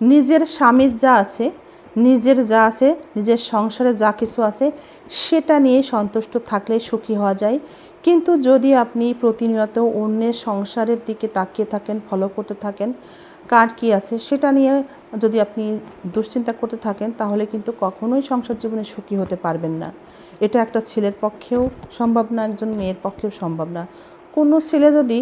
নিজের স্বামীর যা আছে, নিজের যা আছে, নিজের সংসারে যা কিছু আছে, সেটা নিয়ে সন্তুষ্ট থাকলে সুখী হওয়া যায়। কিন্তু যদি আপনি প্রতিনিয়ত অন্যের সংসারের দিকে তাকিয়ে থাকেন ফলো করতে থাকেন, কার কী আছে সেটা নিয়ে যদি আপনি দুশ্চিন্তা করতে থাকেন, তাহলে কিন্তু কখনোই সংসার জীবনে সুখী হতে পারবেন না। এটা একটা ছেলের পক্ষেও সম্ভব না, একজন মেয়ের পক্ষেও সম্ভব না। কোনো ছেলে যদি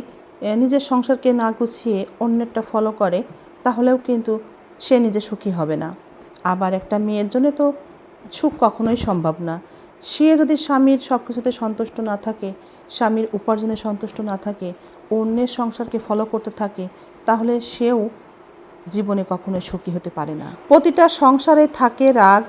নিজের সংসারকে না গুছিয়ে অন্যেরটা ফলো করে, তাহলেও কিন্তু সে নিজে সুখী হবে না। আবার একটা মেয়ের জন্য তো সুখ কখনোই সম্ভব না। সে যদি স্বামীর সব কিছুতে সন্তুষ্ট না থাকে, স্বামীর উপার্জনে সন্তুষ্ট না থাকে, অন্যের সংসারকে ফলো করতে থাকে, তাহলে সেও জীবনে কখনোই সুখী হতে পারে না। প্রতিটা সংসারে থাকে রাগ,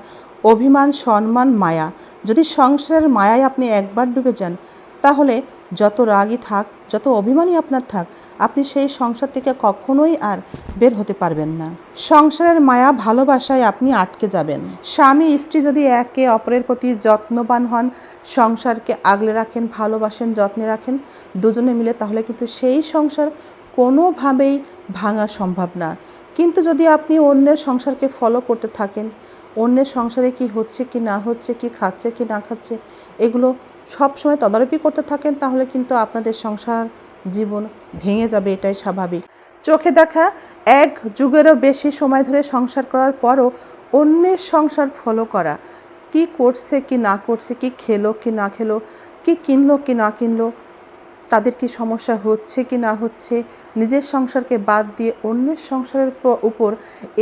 অভিমান, সম্মান, মায়া। যদি সংসারের মায়ায় আপনি একবার ডুবে যান, তাহলে যত রাগই থাক, যত অভিমানই আপনার থাক, আপনি সেই সংসার থেকে কখনোই আর বের হতে পারবেন না। সংসারের মায়া ভালোবাসায় আপনি আটকে যাবেন। স্বামী, স্ত্রী যদি একে অপরের প্রতি যত্নবান হন, সংসারকে আগলে রাখেন, ভালোবাসেন, যত্নে রাখেন, দুজনে মিলে, তাহলে কিন্তু সেই সংসার কোনোভাবেই ভাঙা সম্ভব না। কিন্তু যদি আপনি অন্যের সংসারকে ফলো করতে থাকেন, অন্যের সংসারে কি হচ্ছে, কি না হচ্ছে, কি খাচ্ছে, কি না খাচ্ছে, এগুলো সব সময় তদারকি করতে থাকেন, তাহলে কিন্তু আপনাদের সংসার জীবন ভেঙে যাবে, এটাই স্বাভাবিক। চোখে দেখা, এক যুগেরও বেশি সময় ধরে সংসার করার পরও অন্যের সংসার ফলো করা। কি করছে, কি না করছে, কি খেলো, কি না খেলো, কি কিনলো, কি না কিনলো তাদের কি সমস্যা হচ্ছে কি না হচ্ছে, নিজের সংসারকে বাদ দিয়ে অন্যের সংসারের উপর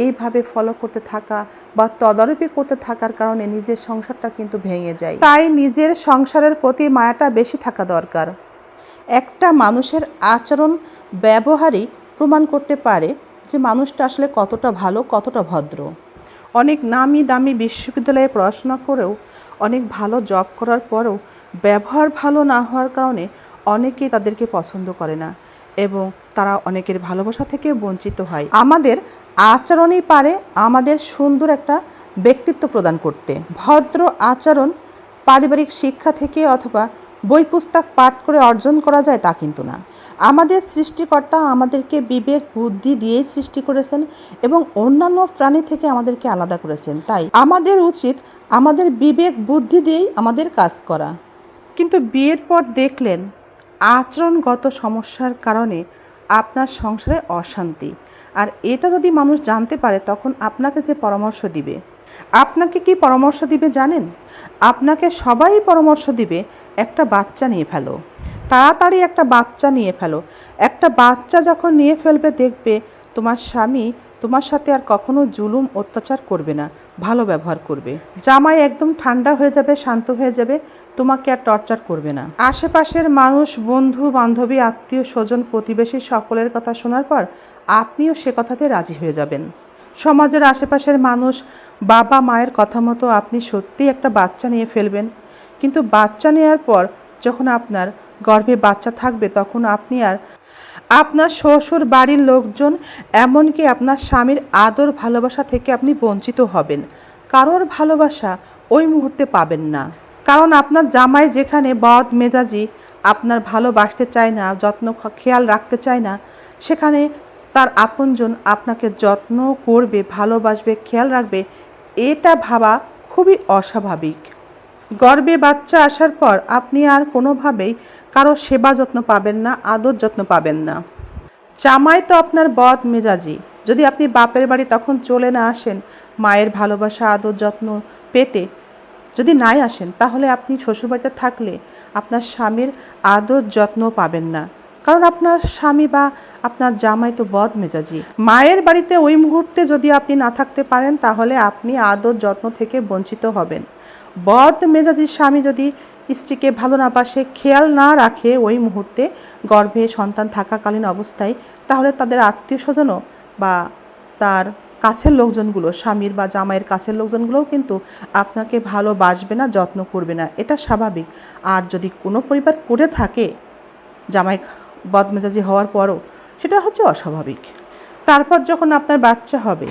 এইভাবে ফলো করতে থাকা বা তদারকি করতে থাকার কারণে নিজের সংসারটা কিন্তু ভেঙে যায়। তাই নিজের সংসারের প্রতি মায়াটা বেশি থাকা দরকার। একটা মানুষের আচরণ ব্যবহারই প্রমাণ করতে পারে যে মানুষটা আসলে কতটা ভালো, কতটা ভদ্র। অনেক নামি দামি বিশ্ববিদ্যালয়ে পড়াশোনা করেও অনেক ভালো জব করার পরেও ব্যবহার ভালো না হওয়ার কারণে অনেকেই তাদেরকে পছন্দ করে না এবং তারা অনেকের ভালোবাসা থেকে বঞ্চিত হয়। আমাদের আচরণই পারে আমাদের সুন্দর একটা ব্যক্তিত্ব প্রদান করতে। ভদ্র আচরণ পারিবারিক শিক্ষা থেকে অথবা বই পুস্তক পাঠ করে অর্জন করা যায় তা কিন্তু না। আমাদের সৃষ্টিকর্তা আমাদেরকে বিবেক, বুদ্ধি দিয়েই সৃষ্টি করেছেন এবং অন্যান্য প্রাণী থেকে আমাদেরকে আলাদা করেছেন। তাই আমাদের উচিত আমাদের বিবেক, বুদ্ধি দিয়েই আমাদের কাজ করা। কিন্তু বিয়ের পর দেখলেন আচরণগত সমস্যার কারণে আপনার সংসারে অশান্তি। আর এটা যদি মানুষ জানতে পারে, তখন আপনাকে যে পরামর্শ দিবে? আপনাকে কি পরামর্শ দিবে জানেন? আপনাকে সবাই পরামর্শ দিবে, একটা বাচ্চা নিয়ে ফেলো। তাড়াতাড়ি একটা বাচ্চা নিয়ে ফেলো। একটা বাচ্চা যখন নিয়ে ফেলবে, দেখবে তোমার স্বামী তোমার সাথে আর কখনো জুলুম, অত্যাচার করবে না। ভালো ব্যবহার করবে। জামাই একদম ঠান্ডা হয়ে যাবে, শান্ত হয়ে যাবে, তোমাকে আর টর্চার করবে না। আশেপাশের মানুষ, বন্ধু, বান্ধবী, আত্মীয় স্বজন, প্রতিবেশী সকলের কথা শোনার পর আপনিও সে কথাতে রাজি হয়ে যাবেন। সমাজের আশেপাশের মানুষ, বাবা মায়ের কথা মতো আপনি সত্যিই একটা বাচ্চা নিয়ে ফেলবেন। কিন্তু বাচ্চা নেওয়ার পর যখন আপনার গর্ভে বাচ্চা থাকবে, তখন আপনি আর আপনার শ্বশুর বাড়ির লোকজন এমনকি আপনার স্বামীর আদর ভালোবাসা থেকে আপনি বঞ্চিত হবেন। কারোর ভালোবাসা ওই মুহূর্তে পাবেন না। কারণ আপনার জামাই যেখানে বদ মেজাজি, আপনার ভালোবাসতে চায় না, যত্ন খেয়াল রাখতে চায় না, সেখানে তার আপনজন আপনাকে যত্ন করবে, ভালোবাসবে, খেয়াল রাখবে, এটা ভাবা খুবই অস্বাভাবিক। গর্বে বাচ্চা আসার পর আপনি আর কোনোভাবেই কারও সেবা যত্ন পাবেন না, আদর যত্ন পাবেন না। জামাই তো আপনার বদ মেজাজি। যদি আপনি বাপের বাড়ি তখন চলে না আসেন, মায়ের ভালোবাসা, আদর যত্ন পেতে যদি নাই আসেন, তাহলে আপনি শ্বশুরবাড়িতে থাকলে আপনার স্বামীর আদর যত্ন পাবেন না। কারণ আপনার স্বামী বা আপনার জামাই তো বদ মেজাজি। মায়ের বাড়িতে ওই মুহূর্তে যদি আপনি না থাকতে পারেন, তাহলে আপনি আদর যত্ন থেকে বঞ্চিত হবেন। বদ মেজাজি স্বামী যদি স্ত্রীকে ভালো না বাসে খেয়াল না রাখে ওই মুহূর্তে গর্ভে সন্তান থাকাকালীন অবস্থায়, তাহলে তাদের আত্মীয় স্বজনও বা তার কাছের লোকজনগুলো, স্বামীর বা জামাইয়ের কাছের লোকজনগুলোও কিন্তু আপনাকে ভালোবাসবে না, যত্ন করবে না। এটা স্বাভাবিক। আর যদি কোনো পরিবার করে থাকে, জামাই বদমেজাজি হওয়ার পরও, সেটা হচ্ছে অস্বাভাবিক। তারপর যখন আপনার বাচ্চা হবে,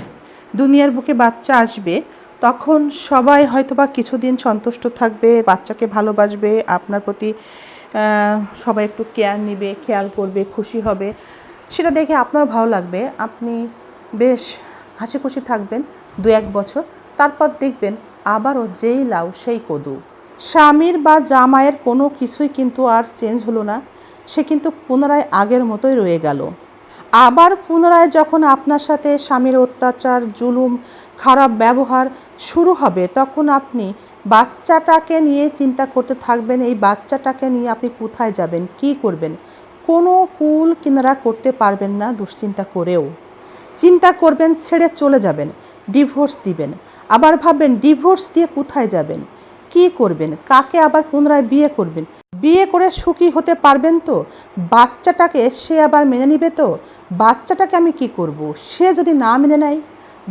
দুনিয়ার বুকে বাচ্চা আসবে তখন সবাই হয়তোবা কিছুদিন সন্তুষ্ট থাকবে, বাচ্চাকে ভালোবাসবে, আপনার প্রতি সবাই একটু কেয়ার নেবে, খেয়াল করবে, খুশি হবে। সেটা দেখে আপনার ভালো লাগবে। আপনি বেশ হাসি খুশি থাকবেন দু এক বছর। তারপর দেখবেন আবারও যেই লাউ, সেই কদু। স্বামীর বা জামাইয়ের কোনো কিছুই কিন্তু আর চেঞ্জ হলো না। সে কিন্তু পুনরায় আগের মতোই রয়ে গেল। আবার পুনরায় যখন আপনার সাথে স্বামীর অত্যাচার, জুলুম, খারাপ ব্যবহার শুরু হবে, তখন আপনি বাচ্চাটাকে নিয়ে চিন্তা করতে থাকবেন, এই বাচ্চাটাকে নিয়ে আপনি কোথায় যাবেন, কি করবেন? কোনো কুল কিনারা করতে পারবেন না দুশ্চিন্তা করেও। চিন্তা করবেন, ছেড়ে চলে যাবেন, ডিভোর্স দিবেন। আবার ভাববেন, ডিভোর্স দিয়ে কোথায় যাবেন? কি করবেন? কাকে আবার পুনরায় বিয়ে করবেন? বিয়ে করে সুখী হতে পারবেন তো? বাচ্চাটাকে সে আবার মেনে নিবে তো? বাচ্চাটাকে আমি কি করব? সে যদি না মেনে নেয়,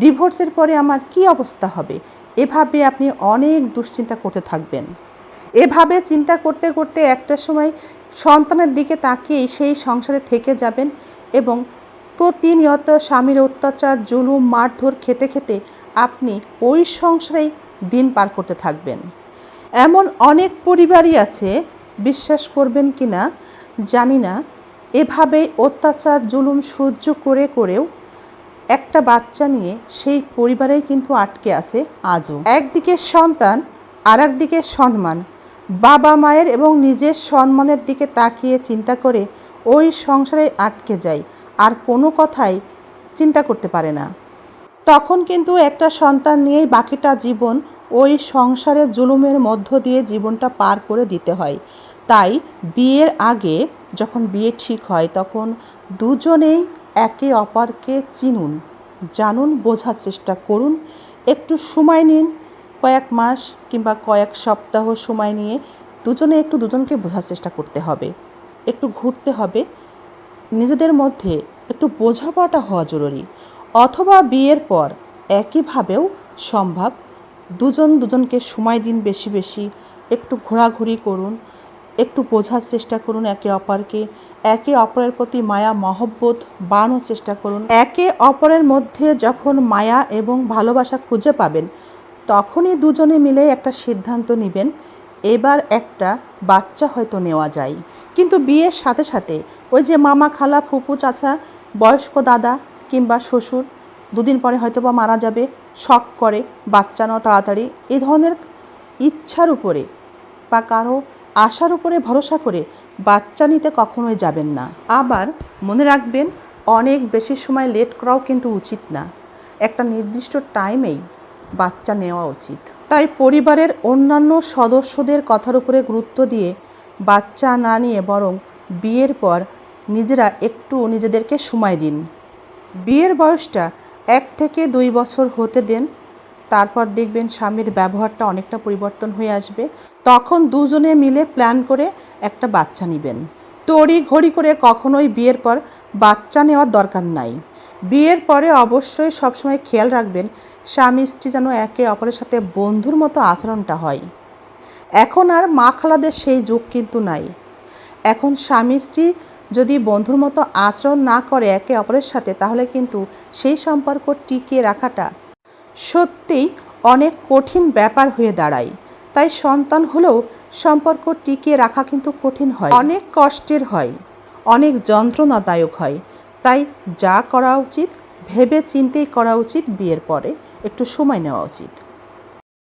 ডিভোর্সের পরে আমার কি অবস্থা হবে? এভাবে আপনি অনেক দুশ্চিন্তা করতে থাকবেন। এভাবে চিন্তা করতে করতে একটা সময় সন্তানের দিকে তাকিয়ে সেই সংসারে থেকে যাবেন এবং প্রতিনিয়ত স্বামীর অত্যাচার, জুলুম, মারধর খেতে খেতে আপনি ওই সংসারেই দিন পার করতে থাকবেন। এমন অনেক পরিবারই আছে, বিশ্বাস করবেন কি না জানি না এভাবে অত্যাচার, জুলুম সহ্য করে করেও একটা বাচ্চা নিয়ে সেই পরিবারেই কিন্তু আটকে আছে আজও। একদিকে সন্তান আর একদিকে সম্মান। বাবা মায়ের এবং নিজের সম্মানের দিকে তাকিয়ে চিন্তা করে ওই সংসারে আটকে যায়, আর কোনো কথাই চিন্তা করতে পারে না। তখন কিন্তু একটা সন্তান নিয়েই বাকিটা জীবন ওই সংসারের জুলুমের মধ্য দিয়ে জীবনটা পার করে দিতে হয়। তাই বিয়ের আগে যখন বিয়ে ঠিক হয়, তখন দুজনেই একে অপরকে চিনুন, জানুন, বোঝার চেষ্টা করুন। একটু সময় নিন, কয়েক মাস কিংবা কয়েক সপ্তাহ সময় নিয়ে দুজনে একটু দুজনকে বোঝার চেষ্টা করতে হবে। একটু ঘুরতে হবে। নিজেদের মধ্যে একটু বোঝাপড়াটা হওয়া জরুরি। অথবা বিয়ের পর একইভাবেও সম্ভব দুজন দুজনকে সময় দিন বেশি বেশি, একটু ঘোরাঘুরি করুন, একটু বোঝার চেষ্টা করুন একে অপরকে, একে অপরের প্রতি মায়া, মহব্বত বাড়ানোর চেষ্টা করুন। একে অপরের মধ্যে যখন মায়া এবং ভালোবাসা খুঁজে পাবেন, তখনই দুজনে মিলে একটা সিদ্ধান্ত নেবেন, এবার একটা বাচ্চা হয়তো নেওয়া যায়। কিন্তু বিয়ের সাথে সাথে ওই যে মামা খালা, ফুপু চাচা, বয়স্ক দাদা কিংবা শ্বশুর দুদিন পরে হয়তো বা মারা যাবে, শখ করে, বাচ্চা নেওয়া তাড়াতাড়ি। এ ধরনের ইচ্ছার উপরে বা কারও আশার উপরে ভরসা করে বাচ্চা নিতে কখনোই যাবেন না। আবার মনে রাখবেন, অনেক বেশি সময় লেট করাও কিন্তু উচিত না। একটা নির্দিষ্ট টাইমেই বাচ্চা নেওয়া উচিত। তাই পরিবারের অন্যান্য সদস্যদের কথার উপরে গুরুত্ব দিয়ে বাচ্চা না নিয়ে বরং বিয়ের পর নিজেরা একটু নিজেদেরকে সময় দিন। বিয়ের বয়সটা এক থেকে দুই বছর হতে দেন, তারপর দেখবেন স্বামীর ব্যবহারটা অনেকটা পরিবর্তন হয়ে আসবে। তখন দুজনে মিলে প্ল্যান করে একটা বাচ্চা নেবেন। তড়ি ঘড়ি করে কখনোই বিয়ের পর বাচ্চা নেওয়ার দরকার নাই। বিয়ের পরে অবশ্যই সবসময় খেয়াল রাখবেন, স্বামী স্ত্রী যেন একে অপরের সাথে বন্ধুর মতো আচরণটা হয়। এখন আর মা খালাদের সেই যুগ কিন্তু নাই। এখন স্বামী স্ত্রী যদি বন্ধুর মতো আচরণ না করে একে অপরের সাথে, তাহলে কিন্তু সেই সম্পর্ক টিকিয়ে রাখাটা সত্যিই অনেক কঠিন ব্যাপার হয়ে দাঁড়ায়। তাই সন্তান হলেও সম্পর্ক টিকিয়ে রাখা কিন্তু কঠিন হয়। অনেক কষ্টের হয়, অনেক যন্ত্রণাদায়ক হয়। তাই যা করা উচিত ভেবে চিন্তেই করা উচিত, বিয়ের পরে একটু সময় নেওয়া উচিত।